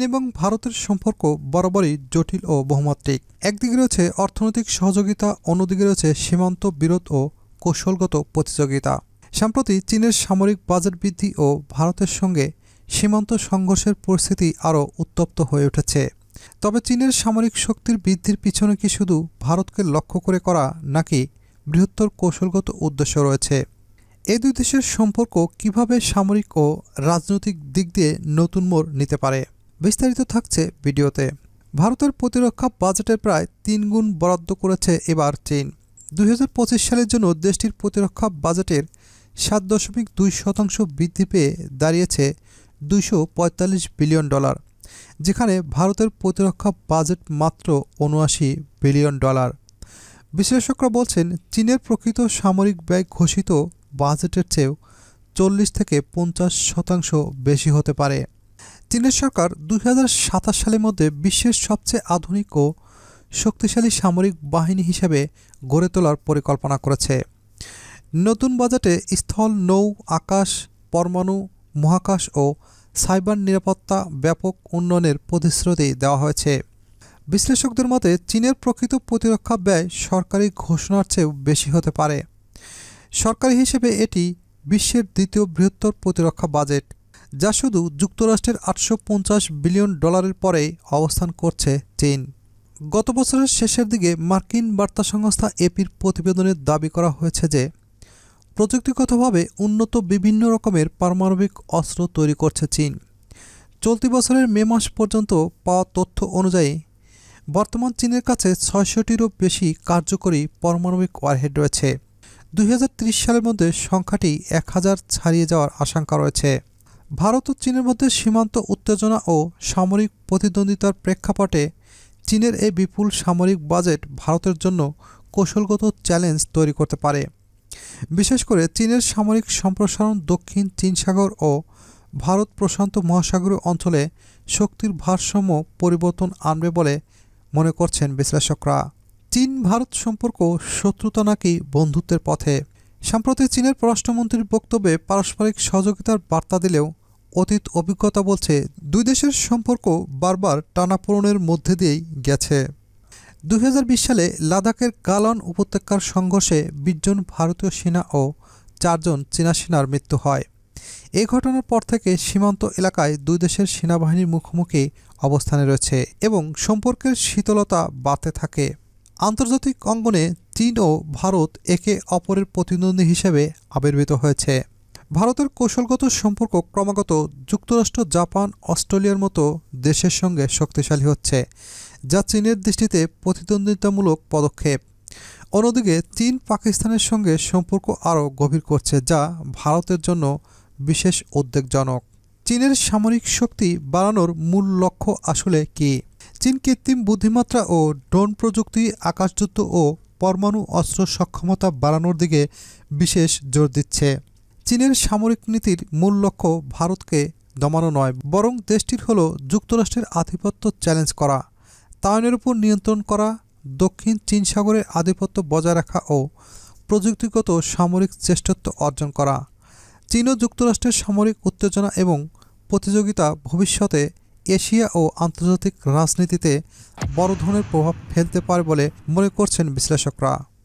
চীন এবং ভারতের সম্পর্ক বরাবরই জটিল ও বহুমাত্রিক। একদিকে রয়েছে অর্থনৈতিক সহযোগিতা, অন্যদিকে রয়েছে সীমান্ত বিরোধ ও কৌশলগত প্রতিযোগিতা। সম্প্রতি চীনের সামরিক বাজেট বৃদ্ধি ও ভারতের সঙ্গে সীমান্ত সংঘর্ষের পরিস্থিতি আরও উত্তপ্ত হয়ে উঠেছে। তবে চীনের সামরিক শক্তির বৃদ্ধির পিছনে কি শুধু ভারতকে লক্ষ্য করে করা নাকি বৃহত্তর কৌশলগত উদ্দেশ্য রয়েছে? এই দুই দেশের সম্পর্ক কীভাবে সামরিক ও রাজনৈতিক দিক দিয়ে নতুন মোড় নিতে পারে? বিস্তারিত থাকছে ভিডিওতে। ভারতের প্রতিরক্ষা বাজেটের প্রায় তিন গুণ বরাদ্দ করেছে এবার চীন। দুই হাজার পঁচিশ সালের জন্য দেশটির প্রতিরক্ষা বাজেটের সাত দশমিক দুই শতাংশ বৃদ্ধি পেয়ে দাঁড়িয়েছে পঁয়তাল্লিশ বিলিয়ন ডলার, যেখানে ভারতের প্রতিরক্ষা বাজেট মাত্র উনআশি বিলিয়ন ডলার। বিশ্লেষকরা বলছেন, চীনের প্রকৃত সামরিক ব্যয় ঘোষিত বাজেটের চেয়েও চল্লিশ থেকে পঞ্চাশ শতাংশ বেশি হতে পারে। চীনের সরকার দুই হাজার সাতাশ সালের মধ্যে বিশ্বের সবচেয়ে আধুনিক ও শক্তিশালী সামরিক বাহিনী হিসেবে গড়ে তোলার পরিকল্পনা করেছে। নতুন বাজেটে স্থল, নৌ, আকাশ, পরমাণু, মহাকাশ ও সাইবার নিরাপত্তা ব্যাপক উন্নয়নের প্রতিশ্রুতি দেওয়া হয়েছে। বিশ্লেষকদের মতে, চীনের প্রকৃত প্রতিরক্ষা ব্যয় সরকারি ঘোষণার চেয়েও বেশি হতে পারে। সরকারি হিসেবে এটি বিশ্বের দ্বিতীয় বৃহত্তর প্রতিরক্ষা বাজেট। যা শুধু যুক্তরাষ্ট্রের আটশো পঞ্চাশ বিলিয়ন ডলারের পরেই অবস্থান করছে চীন। গত বছরের শেষের দিকে মার্কিন বার্তা সংস্থা এপির প্রতিবেদনে দাবি করা হয়েছে যে, প্রযুক্তিগতভাবে উন্নত বিভিন্ন রকমের পারমাণবিক অস্ত্র তৈরি করছে চীন। চলতি বছরের মে মাস পর্যন্ত পাওয়া তথ্য অনুযায়ী, বর্তমান চীনের কাছে ছয়শটিরও বেশি কার্যকরী পারমাণবিক ওয়ারহেড রয়েছে। দুই হাজার ত্রিশ সালের মধ্যে সংখ্যাটি এক হাজার ছাড়িয়ে যাওয়ার আশঙ্কা রয়েছে। ভারত ও চীনের মধ্যে সীমান্ত উত্তেজনা ও সামরিক প্রতিদ্বন্দ্বিতার প্রেক্ষাপটে চীনের এই বিপুল সামরিক বাজেট ভারতের জন্য কৌশলগত চ্যালেঞ্জ তৈরি করতে পারে। বিশেষ করে চীনের সামরিক সম্প্রসারণ দক্ষিণ চীন সাগর ও ভারত প্রশান্ত মহাসাগরীয় অঞ্চলে শক্তির ভারসাম্য পরিবর্তন আনবে বলে মনে করছেন বিশ্লেষকরা। চীন ভারত সম্পর্ক শত্রুতা নাকি বন্ধুত্বের পথে? সম্প্রতি চীনের পররাষ্ট্রমন্ত্রীর বক্তব্যে পারস্পরিক সহযোগিতার বার্তা দিলেও অতীত অভিজ্ঞতা বলছে, দুই দেশের সম্পর্ক বারবার টানাপোড়নের মধ্যে দিয়েই গেছে। দু হাজার বিশ সালে লাদাখের গালন উপত্যকার সংঘর্ষে বিশজন ভারতীয় সেনা ও চারজন চীনা সেনার মৃত্যু হয়। এই ঘটনার পর থেকে সীমান্ত এলাকায় দুই দেশের সেনাবাহিনীর মুখোমুখি অবস্থানে রয়েছে এবং সম্পর্কের শীতলতা বাড়তে থাকে। আন্তর্জাতিক অঙ্গনে চীন ও ভারত একে অপরের প্রতিদ্বন্দ্বী হিসেবে আবির্ভূত হয়েছে। ভারতের কৌশলগত সম্পর্ক ক্রমাগত যুক্তরাষ্ট্র, জাপান, অস্ট্রেলিয়ার মতো দেশের সঙ্গে শক্তিশালী হচ্ছে, যা চীনের দৃষ্টিতে প্রতিদ্বন্দ্বিতামূলক পদক্ষেপ। অন্যদিকে, চীন পাকিস্তানের সঙ্গে সম্পর্ক আরও গভীর করছে, যা ভারতের জন্য বিশেষ উদ্বেগজনক। চীনের সামরিক শক্তি বাড়ানোর মূল লক্ষ্য আসলে কী? চীন কৃত্রিম বুদ্ধিমাত্রা ও ড্রোন প্রযুক্তি, আকাশযুদ্ধ ও পরমাণু অস্ত্র সক্ষমতা বাড়ানোর দিকে বিশেষ জোর দিচ্ছে। চীনের সামরিক নীতির মূল লক্ষ্য ভারতকে দমানো নয়, বরং দেশটির হল যুক্তরাষ্ট্রের আধিপত্য চ্যালেঞ্জ করা, তাইওয়ানের উপর নিয়ন্ত্রণ করা, দক্ষিণ চীন সাগরের আধিপত্য বজায় রাখা ও প্রযুক্তিগত সামরিক শ্রেষ্ঠত্ব অর্জন করা। চীন ও যুক্তরাষ্ট্রের সামরিক উত্তেজনা এবং প্রতিযোগিতা ভবিষ্যতে এশিয়া ও আন্তর্জাতিক রাজনীতিতে বড় ধরনের প্রভাব ফেলতে পারে বলে মনে করছেন বিশ্লেষকরা।